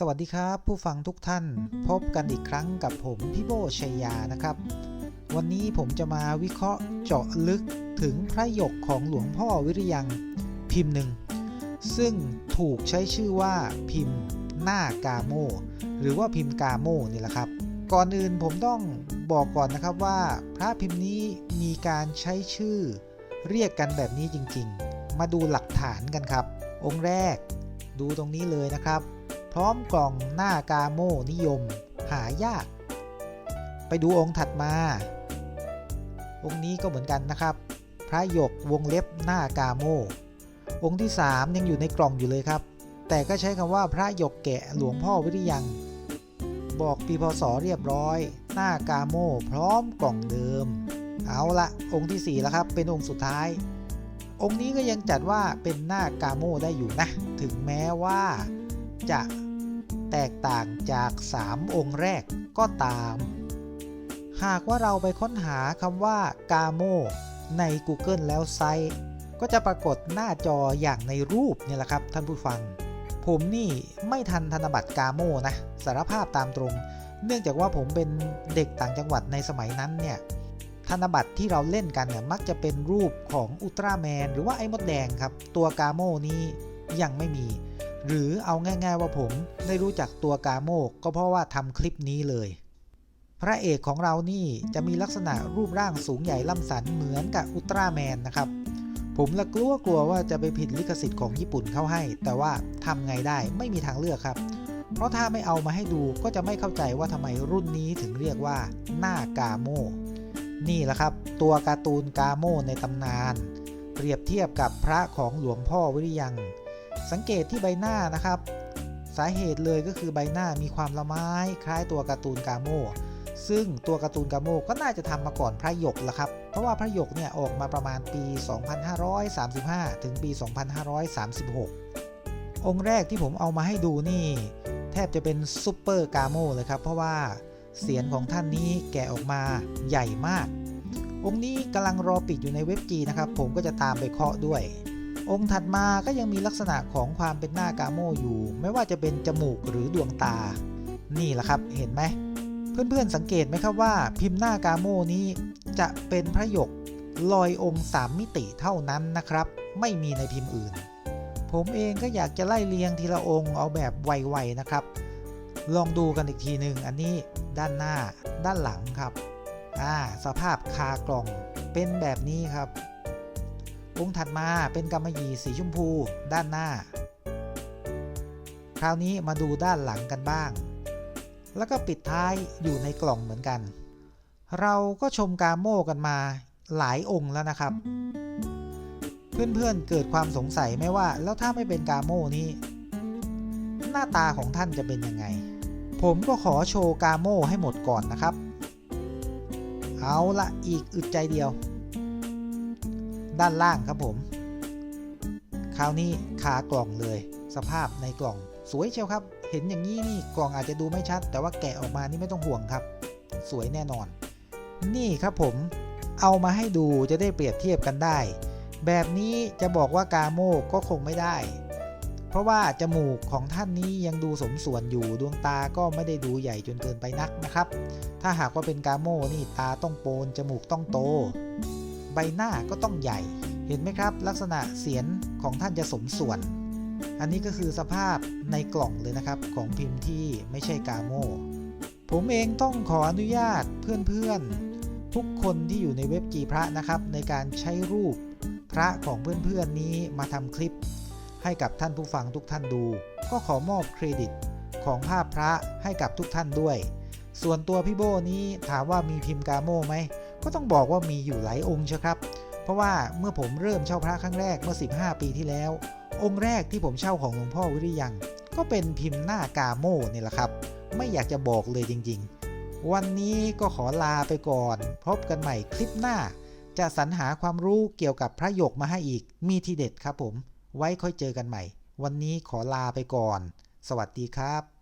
สวัสดีครับ ผู้ฟังทุกท่านพบกันอีกครั้งกับผมพี่โบชัยยานะครับ วันนี้ผมจะมาวิเคราะห์เจาะลึกถึงพระยกของหลวงพ่อวิริยังพิมพ์หนึ่ง ซึ่งถูกใช้ชื่อว่าพิมพ์หน้ากาโม หรือว่าพิมพ์กาโมนี่แหละครับ ก่อนอื่นผมต้องบอกก่อนนะครับว่าพระพิมพ์นี้มีการใช้ชื่อเรียกกันแบบนี้จริงๆ มาดูหลักฐานกันครับ องค์แรกดูตรงนี้เลยนะครับ พร้อมกล่องหน้ากาโมนิยม หายาก ไปดูองค์ถัดมา องค์นี้ก็เหมือนกันนะครับ พระหยกวงเล็บหน้ากาโม องค์ที่ 3 ยังอยู่ในกล่องอยู่เลยครับ แต่ก็ใช้คำว่าพระหยกแกะหลวงพ่อวิริยัง บอกปีพศเรียบร้อย หน้ากาโมพร้อมกล่องเดิม เอาละองค์ที่ 4 แล้วครับ เป็นองค์สุดท้ายองค์นี้ก็ยังจัดว่าเป็นหน้ากาโมได้อยู่นะ ถึงแม้ว่าจะ แตกต่างจาก 3 องค์แรกก็ตาม หากว่าเราไปค้นหาคำว่ากาโมใน Google แล้วไซต์ก็จะปรากฏหน้าจออย่างในรูปเนี่ยแหละครับท่านผู้ฟัง ผมนี่ไม่ทันธนบัตรกาโมนะสารภาพตามตรง เนื่องจากว่าผมเป็นเด็กต่างจังหวัดในสมัยนั้นเนี่ยธนบัตรที่เราเล่นกันเนี่ยมักจะเป็นรูปของอุลตร้าแมนหรือว่าไอ้มดแดงครับ ตัวกาโมนี้ยังไม่มี หรือเอาง่าย ๆ ว่าผมได้รู้จักตัวกาโมก็เพราะว่าทำคลิปนี้เลย พระเอกของเรานี่จะมีลักษณะรูปร่างสูงใหญ่ล่ำสันเหมือนกับอุลตร้าแมนนะครับ ผมละกลัวกลัวว่าจะไปผิดลิขสิทธิ์ของญี่ปุ่นเข้าให้ แต่ว่าทำไงได้ไม่มีทางเลือกครับเพราะถ้าไม่เอามาให้ดูก็จะไม่เข้าใจว่าทำไมรุ่นนี้ถึงเรียกว่า หน้ากาโม นี่แหละครับ ตัวการ์ตูนกาโมในตำนาน เปรียบเทียบกับพระของหลวงพ่อวิริยัง สังเกตที่ใบหน้านะครับ สาเหตุเลยก็คือใบหน้ามีความละไม้คล้ายตัวการ์ตูนกาโมซึ่งตัวการ์ตูนกาโมก็น่าจะทำมาก่อนพระหยกละครับ เพราะว่าพระหยกเนี่ยออกมาประมาณปี 2535 ถึงปี 2536 องค์แรกที่ผมเอามาให้ดูนี่ แทบจะเป็นซุปเปอร์กาโมเลยครับ เพราะว่าเสียงของท่านนี้แกะออกมาใหญ่มาก องค์นี้กำลังรอปิดอยู่ในเว็บจีนะครับ ผมก็จะตามไปเคาะด้วย องค์ถัดมาก็ยังมีลักษณะของความเป็นหน้ากาโมอยู่ ไม่ว่าจะเป็นจมูกหรือดวงตา นี่แหละครับเห็นไหมเพื่อนๆสังเกตไหมครับว่า พิมพ์หน้ากาโมนี้จะเป็นพระหยกลอยองค์ 3 มิติเท่านั้นนะครับ ไม่มีในพิมพ์อื่น ผมเองก็อยากจะไล่เรียงทีละองค์เอาแบบไวๆนะครับ ลองดูกันอีกทีหนึ่งอันนี้ด้านหน้าด้านหลังครับอ่าสภาพคากล่องเป็นแบบนี้ครับ องค์ถัดมาเป็นกำมะหยี่สีชมพูด้านหน้า คราวนี้มาดูด้านหลังกันบ้าง แล้วก็ปิดท้ายอยู่ในกล่องเหมือนกัน เราก็ชมกาโม่กันมาหลายองค์แล้วนะครับ เพื่อนๆเกิดความสงสัยไหมว่า แล้วถ้าไม่เป็นกาโม่นี้หน้าตาของท่านจะเป็นยังไง ผมก็ขอโชว์กาโม่ให้หมดก่อนนะครับ เอาละอีกอึดใจเดียว ด้านล่างครับผม คราวนี้คากล่องเลย สภาพในกล่อง สวยเชียวครับ เห็นอย่างนี้นี่กล่องอาจจะดูไม่ชัด แต่ว่าแกะออกมานี่ไม่ต้องห่วงครับ สวยแน่นอน นี่ครับผมเอามาให้ดูจะได้เปรียบเทียบกันได้ แบบนี้จะบอกว่ากาโมก็คงไม่ได้ เพราะว่าจมูกของท่านนี้ยังดูสมส่วนอยู่ดวงตาก็ไม่ได้ดูใหญ่จนเกินไปนักนะครับ ถ้าหากว่าเป็นกาโมนี่ตาต้องโปนจมูกต้องโต ใบหน้าก็ต้องใหญ่ เห็นไหมครับ ลักษณะเสียนของท่านจะสมส่วน อันนี้ก็คือสภาพในกล่องเลยนะครับ ของพิมพ์ที่ไม่ใช่กาโม ผมเองต้องขออนุญาตเพื่อนๆ ทุกคนที่อยู่ในเว็บจีพระนะครับ ในการใช้รูปพระของเพื่อนๆนี้มาทำคลิป ให้กับท่านผู้ฟังทุกท่านดู ก็ขอมอบเครดิตของภาพพระให้กับทุกท่านด้วย ส่วนตัวพี่โบนี้ถามว่ามีพิมพ์กาโมไหม ก็ต้องบอกว่ามีอยู่หลายองค์เชียวครับ เพราะว่าเมื่อผมเริ่มเช่าพระครั้งแรกเมื่อ 15 ปีที่แล้ว องค์แรกที่ผมเช่าของหลวงพ่อวิริยัง ก็เป็นพิมพ์หน้ากาโมนี่แหละครับ ไม่อยากจะบอกเลยจริง ๆ วันนี้ก็ขอลาไปก่อน พบกันใหม่คลิปหน้า จะสรรหาความรู้เกี่ยวกับพระหยกมาให้อีกมีทีเด็ดครับผม ไว้ค่อยเจอกันใหม่ วันนี้ขอลาไปก่อน สวัสดีครับ